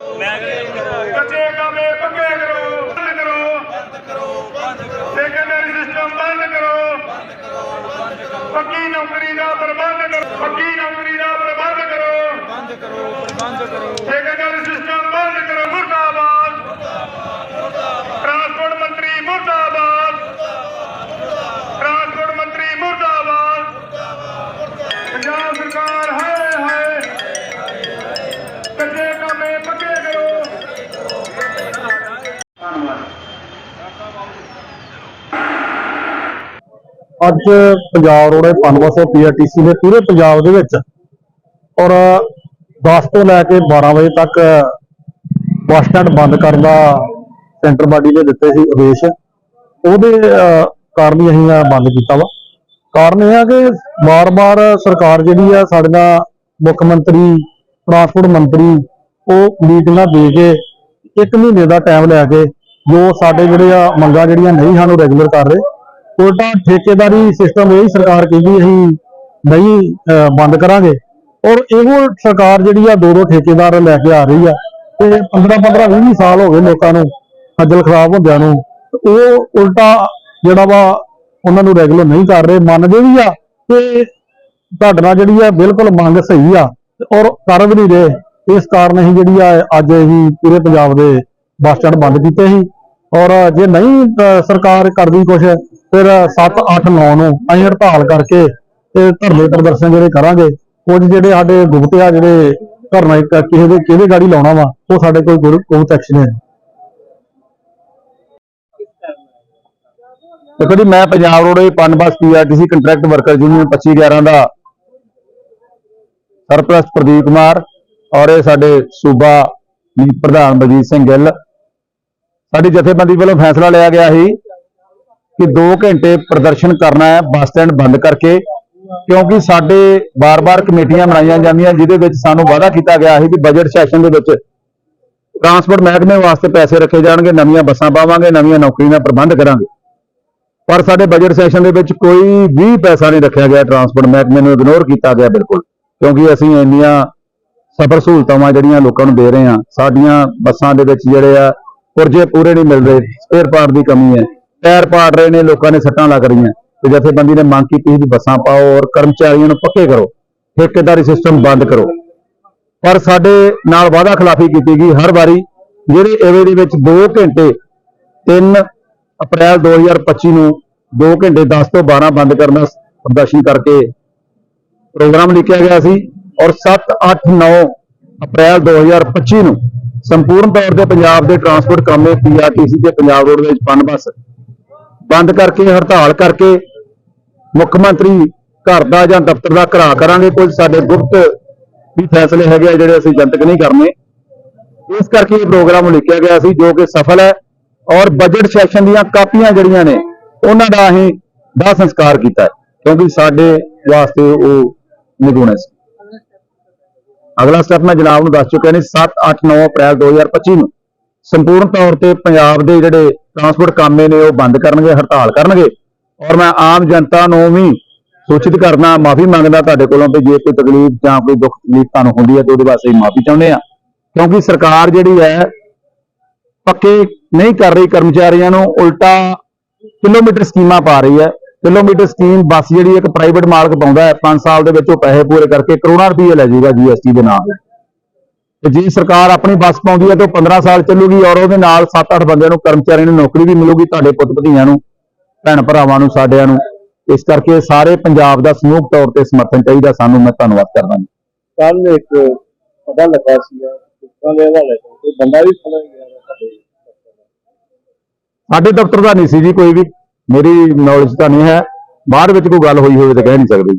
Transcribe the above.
ਕੱਚੇ ਕਾਮੇ ਪੱਕੇ ਕਰੋ, ਬੰਦ ਕਰੋ। ਬੰਦ ਕਰੋ ਬੰਦ ਕਰੋ। ਸੈਕੰਡਰੀ ਸਿਸਟਮ ਬੰਦ ਕਰੋ ਬੰਦ ਪੱਕੀ ਨੌਕਰੀ ਦਾ ਪ੍ਰਬੰਧ ਕਰੋ, ਪੱਕੀ ਨੌਕਰੀ ਦਾ ਪ੍ਰਬੰਧ ਕਰੋ। ਬੰਦ ਕਰੋ ਪ੍ਰਬੰਧ ਕਰੋ ਸੈਕੰਡਰੀ ਅੱਜ ਪੰਜਾਬ ਰੋਡ ਪਨਬਸ ਪੀਆਰਟੀਸੀ ਦੇ ਪੂਰੇ ਪੰਜਾਬ ਦੇ ਵਿੱਚ ਔਰ 10 ਤੋਂ ਲੈ ਕੇ 12 ਵਜੇ ਤੱਕ ਬੱਸ ਸਟੈਂਡ ਬੰਦ ਕਰਨ ਦਾ ਸੈਂਟਰ ਬਾਡੀ ਨੇ ਦਿੱਤੇ ਸੀ ਆਦੇਸ਼। ਉਹਦੇ ਕਾਰਨ ਹੀ ਅਸੀਂ ਬੰਦ ਕੀਤਾ ਵਾ। ਕਾਰਨ ਇਹ ਆ ਕਿ ਵਾਰ-ਵਾਰ ਸਰਕਾਰ ਜਿਹੜੀ ਆ ਸਾਡੇ ਨਾਲ ਮੁੱਖ ਮੰਤਰੀ, ਟਰਾਂਸਪੋਰਟ ਮੰਤਰੀ, ਉਹ ਮੀਟਿੰਗਾਂ ਦੇ ਕੇ ਇੱਕ ਮਹੀਨੇ ਦਾ ਟਾਈਮ ਲੈ ਕੇ ਜੋ ਸਾਡੇ ਜਿਹੜੇ ਆ ਮੰਗਾਂ ਜਿਹੜੀਆਂ ਨਹੀਂ ਸਾਨੂੰ ਰੈਗੂਲਰ ਕਰ ਰਹੇ ਉਲਟਾ ਠੇਕੇਦਾਰੀ ਸਿਸਟਮ ਇਹ ਸਰਕਾਰ ਕਹਿੰਦੀ ਅਸੀਂ ਨਹੀਂ ਬੰਦ ਕਰਾਂਗੇ। ਔਰ ਇਹੋ ਸਰਕਾਰ ਜਿਹੜੀ ਆ ਦੋ ਦੋ ਠੇਕੇਦਾਰ ਲੈ ਕੇ ਆ ਰਹੀ ਆ। ਤੇ 15 15 20 ਸਾਲ ਹੋ ਗਏ ਲੋਕਾਂ ਨੂੰ, ਖੱਜਲ ਖਰਾਬ ਹੁੰਦਿਆਂ ਨੂੰ। ਉਹ ਉਲਟਾ ਜਿਹੜਾ ਵਾ ਉਹਨਾਂ ਨੂੰ ਰੈਗੂਲਰ ਨਹੀਂ ਕਰ ਰਹੇ, ਮੰਨਦੇ ਵੀ ਆ ਕਿ ਤੁਹਾਡੇ ਨਾਲ ਜਿਹੜੀ ਆ ਬਿਲਕੁਲ ਮੰਗ ਸਹੀ ਆ। ਔਰ ਕਰ ਵੀ ਨਹੀਂ ਰਹੇ। ਇਸ ਕਾਰਨ ਅਸੀਂ ਜਿਹੜੀ ਆ ਅੱਜ ਅਸੀਂ ਪੂਰੇ ਪੰਜਾਬ ਦੇ ਬੱਸ ਸਟੈਂਡ ਬੰਦ ਕੀਤੇ ਸੀ। ਔਰ ਜੇ ਨਹੀਂ ਸਰਕਾਰ ਕਰਦੀ ਕੁਝ ਫਿਰ 7 8 9 ਨੂੰ ਅਸੀਂ ਹੜਤਾਲ ਕਰਕੇ ਤੇ ਧਰਨੇ ਪ੍ਰਦਰਸ਼ਨ ਜਿਹੜੇ ਕਰਾਂਗੇ, ਕੁਝ ਜਿਹੜੇ ਸਾਡੇ ਗੁਪਤ ਆ, ਜਿਹੜੇ ਧਰਨਾ ਇੱਕ ਕਿਸੇ ਦੇ ਕਿਹਦੇ ਗਾੜੀ ਲਾਉਣਾ ਵਾ, ਉਹ ਸਾਡੇ ਕੋਲ ਗੁਪਤ ਐਕਸ਼ਨ ਹੈ ਦੇਖੋ ਜੀ, ਮੈਂ Punjab road PUNBUS PRTC contract worker union 2511 ਦਾ ਸਰਪ੍ਰਸਤ ਪ੍ਰਦੀਪ ਕੁਮਾਰ ਔਰ ਇਹ ਸਾਡੇ ਸੂਬਾ ਪ੍ਰਧਾਨ ਬਲਜੀਤ ਸਿੰਘ ਗਿੱਲ। ਸਾਡੀ ਜਥੇਬੰਦੀ ਵੱਲੋਂ ਫੈਸਲਾ ਲਿਆ ਗਿਆ ਸੀ ਕਿ 2 ਘੰਟੇ ਪ੍ਰਦਰਸ਼ਨ ਕਰਨਾ ਹੈ ਬੱਸ ਸਟੈਂਡ ਬੰਦ ਕਰਕੇ, ਕਿਉਂਕਿ ਸਾਡੇ ਬਾਰ-ਬਾਰ ਕਮੇਟੀਆਂ ਬਣਾਈਆਂ ਜਾਂਦੀਆਂ, ਜਿਹਦੇ ਵਿੱਚ ਸਾਨੂੰ ਵਾਅਦਾ ਕੀਤਾ ਗਿਆ ਸੀ ਕਿ ਬਜਟ ਸੈਸ਼ਨ ਦੇ ਵਿੱਚ ਟਰਾਂਸਪੋਰਟ ਮਹਿਕਮੇ ਵਾਸਤੇ ਪੈਸੇ ਰੱਖੇ ਜਾਣਗੇ, ਨਵੀਆਂ ਬੱਸਾਂ ਪਾਵਾਂਗੇ, ਨਵੀਆਂ ਨੌਕਰੀਆਂ ਦਾ ਪ੍ਰਬੰਧ ਕਰਾਂਗੇ। ਪਰ ਸਾਡੇ ਬਜਟ ਸੈਸ਼ਨ ਦੇ ਵਿੱਚ ਕੋਈ ਵੀ ਪੈਸਾ ਨਹੀਂ ਰੱਖਿਆ ਗਿਆ ਟਰਾਂਸਪੋਰਟ ਮਹਿਕਮੇ ਨੂੰ ਇਗਨੋਰ ਕੀਤਾ ਗਿਆ ਬਿਲਕੁਲ, ਕਿਉਂਕਿ ਅਸੀਂ ਇੰਨੀਆਂ ਸਫਰ ਸਹੂਲਤਾਂ ਜਿਹੜੀਆਂ ਲੋਕਾਂ ਨੂੰ ਦੇ ਰਹੇ ਹਾਂ, ਸਾਡੀਆਂ ਬੱਸਾਂ ਦੇ ਵਿੱਚ ਜਿਹੜੇ ਆ, ਪੁਰਜੇ ਪੂਰੇ ਨਹੀਂ ਮਿਲ ਰਹੇ ਸਪੇਅਰ ਪਾਰਟ ਦੀ ਕਮੀ ਹੈ। ਪੈਰ ਪਾੜ ਰਹੇ ਨੇ, ਲੋਕਾਂ ਨੇ ਸੱਟਾਂ ਲੱਗ ਰਹੀਆਂ। ਤੇ ਜਥੇਬੰਦੀ ਨੇ ਮੰਗ ਕੀਤੀ ਸੀ ਵੀ ਬੱਸਾਂ ਪਾਓ ਔਰ ਕਰਮਚਾਰੀਆਂ ਨੂੰ ਪੱਕੇ ਕਰੋ, ਠੇਕੇਦਾਰੀ ਸਿਸਟਮ ਬੰਦ ਕਰੋ। ਪਰ ਸਾਡੇ ਨਾਲ ਵਾਅਦਾ ਖਿਲਾਫੀ ਕੀਤੀ ਗਈ ਹਰ ਵਾਰੀ, ਜਿਹੜੇ ਐਵੇਂ ਦੇ ਵਿੱਚ 2 ਘੰਟੇ 3 ਅਪ੍ਰੈਲ 2025 ਨੂੰ 2 ਘੰਟੇ 10 ਤੋਂ 12 ਬੰਦ ਕਰਨ ਦਾ ਪ੍ਰਦਰਸ਼ਨ ਕਰਕੇ ਪ੍ਰੋਗਰਾਮ ਲਿਖਿਆ ਗਿਆ ਸੀ ਔਰ 7 8 9 ਅਪ੍ਰੈਲ 2025 ਨੂੰ ਸੰਪੂਰਨ ਤੌਰ ਤੇ ਪੰਜਾਬ ਦੇ ਟਰਾਂਸਪੋਰਟ ਕਾਮੇ ਪੀਆਰਟੀਸੀ ਤੇ ਪੰਜਾਬ ਰੋਡਵੇਜ਼ ਵਿੱਚ ਪਨ ਬੱਸ ਬੰਦ ਕਰਕੇ, ਹੜਤਾਲ ਕਰਕੇ ਮੁੱਖ ਮੰਤਰੀ ਘਰ ਦਾ ਜਾਂ ਦਫ਼ਤਰ ਦਾ ਘਰਾ ਕਰਾਂਗੇ। ਕੁਝ ਸਾਡੇ ਗੁਪਤ ਵੀ ਫੈਸਲੇ ਹੈਗੇ ਆ ਜਿਹੜੇ ਅਸੀਂ ਜਨਤਕ ਨਹੀਂ ਕਰਨੇ। ਇਸ ਕਰਕੇ ਇਹ ਪ੍ਰੋਗਰਾਮ ਉਲੀਕਿਆ ਗਿਆ ਸੀ, ਜੋ ਕਿ ਸਫਲ ਹੈ ਔਰ ਬਜਟ ਸੈਸ਼ਨ ਦੀਆਂ ਕਾਪੀਆਂ ਜਿਹੜੀਆਂ ਨੇ, ਉਹਨਾਂ ਦਾ ਅਸੀਂ ਦਾ ਸੰਸਕਾਰ ਕੀਤਾ ਕਿਉਂਕਿ ਸਾਡੇ ਵਾਸਤੇ ਉਹ ਨਿਗੁਣ ਸੀ। ਅਗਲਾ ਸਟੈਪ ਮੈਂ ਜਨਾਬ ਨੂੰ ਦੱਸ ਚੁੱਕਿਆ ਨੇ 7 8 9 ਅਪ੍ਰੈਲ 2025 ਨੂੰ। ਸੰਪੂਰਨ ਤੌਰ ਤੇ ਪੰਜਾਬ ਦੇ ਜਿਹੜੇ ਟਰਾਂਸਪੋਰਟ ਕਾਮੇ ਨੇ ਉਹ ਬੰਦ ਕਰਨਗੇ, ਹੜਤਾਲ ਕਰਨਗੇ। ਔਰ ਮੈਂ ਆਮ ਜਨਤਾ ਨੂੰ ਵੀ ਸੂਚਿਤ ਕਰਨਾ, ਮਾਫੀ ਮੰਗਦਾ ਤੁਹਾਡੇ ਕੋਲੋਂ ਵੀ ਜੇ ਕੋਈ ਤਕਲੀਫ ਜਾਂ ਕੋਈ ਦੁੱਖ ਤਕਲੀਫ ਤੁਹਾਨੂੰ ਹੁੰਦੀ ਹੈ ਤੇ ਉਹਦੇ ਵਾਸਤੇ ਮਾਫੀ ਚਾਹੁੰਦੇ ਆ ਕਿਉਂਕਿ ਸਰਕਾਰ ਜਿਹੜੀ ਹੈ, ਪੱਕੇ ਨਹੀਂ ਕਰ ਰਹੀ ਕਰਮਚਾਰੀਆਂ ਨੂੰ, ਉਲਟਾ ਕਿਲੋਮੀਟਰ ਸਕੀਮਾਂ ਪਾ ਰਹੀ ਹੈ। ਕਿਲੋਮੀਟਰ ਸਕੀਮ ਬੱਸ ਜਿਹੜੀ ਇੱਕ ਪ੍ਰਾਈਵੇਟ ਮਾਲਕ ਪਾਉਂਦਾ ਹੈ 5 ਸਾਲ ਦੇ ਵਿੱਚ ਉਹ ਪੈਸੇ ਪੂਰੇ ਕਰਕੇ ਕਰੋੜਾਂ ਰੁਪਏ ਲੈ ਜਾਊਗਾ ਜੀਐਸਟੀ ਦੇ ਨਾਲ। ਤੇ ਜੇ ਸਰਕਾਰ ਆਪਣੀ ਬੱਸ ਪਾਉਂਦੀ ਹੈ ਤਾਂ ਉਹ 15 ਸਾਲ ਚੱਲੂਗੀ ਔਰ ਉਹਦੇ ਨਾਲ 7-8 ਬੰਦਿਆਂ ਨੂੰ ਕਰਮਚਾਰੀਆਂ ਨੂੰ ਨੌਕਰੀ ਵੀ ਮਿਲੂਗੀ ਤੁਹਾਡੇ ਪੁੱਤ ਭਤੀਆਂ ਨੂੰ ਭੈਣ ਭਰਾਵਾਂ ਨੂੰ ਸਾਡਿਆਂ ਨੂੰ। ਇਸ ਕਰਕੇ ਸਾਰੇ ਪੰਜਾਬ ਦਾ ਸਮੂਹ ਤੌਰ ਤੇ ਸਮਰਥਨ ਚਾਹੀਦਾ ਸਾਨੂੰ ਮੈਂ ਧੰਨਵਾਦ ਕਰਦਾ ਕੱਲ ਇੱਕ ਪਤਾ ਲੱਗਾ ਸੀਗਾ ਲੋਕਾਂ ਦੇ ਹਵਾਲੇ ਤੋਂ ਕੋਈ ਬੰਦਾ ਵੀ ਫੜਿਆ ਗਿਆ ਸਾਡੇ ਸਾਡੇ ਦਫ਼ਤਰ ਦਾ ਨਹੀਂ ਸੀ ਜੀ ਕੋਈ ਵੀ ਮੇਰੀ ਨੌਲੇਜ ਤਾਂ ਨਹੀਂ ਹੈ ਬਾਹਰ ਵਿੱਚ ਕੋਈ ਗੱਲ ਹੋਈ ਹੋਵੇ ਤਾਂ ਕਹਿ ਨਹੀਂ ਸਕਦੇ